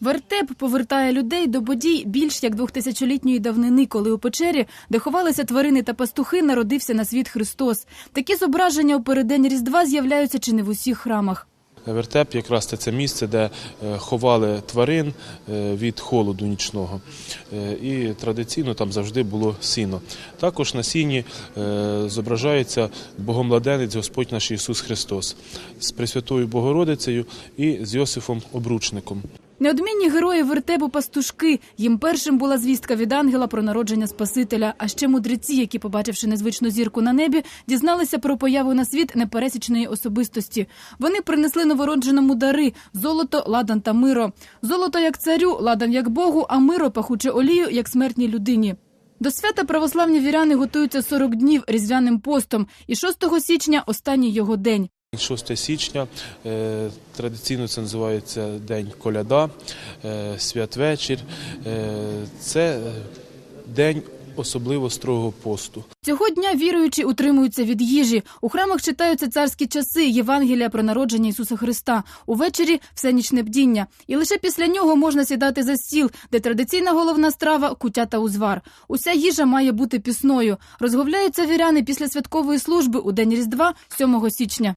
Вертеп повертає людей до подій більш як двохтисячолітньої давнини, коли у печері, де ховалися тварини та пастухи, народився на світ Христос. Такі зображення у переддень Різдва з'являються чи не в усіх храмах. Вертеп якраз це це місце, де е, ховали тварин е, від холоду нічного. Е, І традиційно там завжди було сіно. Також на сіні зображається Богомладенець Господь наш Ісус Христос з Пресвятою Богородицею і з Йосифом Обручником. Неодмінні герої вертепу пастушки. Їм першим була звістка від ангела про народження Спасителя. А ще мудреці, які, побачивши незвичну зірку на небі, дізналися про появу на світ непересічної особистості. Вони принесли новородженому дари золото, ладан та миро. Золото як царю, ладан як Богу, а миро пахуче олію як смертній людині. До свята православні віряни готуються 40 днів різдвяним постом, і 6 січня останній його день. 6 січня е, традиційно це називається День Коляда, е, святвечір. Е, Це день особливо строгого посту. Цього дня віруючі утримуються від їжі. У храмах читаються царські часи, Євангелія про народження Ісуса Христа. Увечері всенічне бдіння. І лише після нього можна сідати за стіл, де традиційна головна страва кутя та узвар. Уся їжа має бути пісною. Розговляються віряни після святкової служби у день Різдва 7 січня.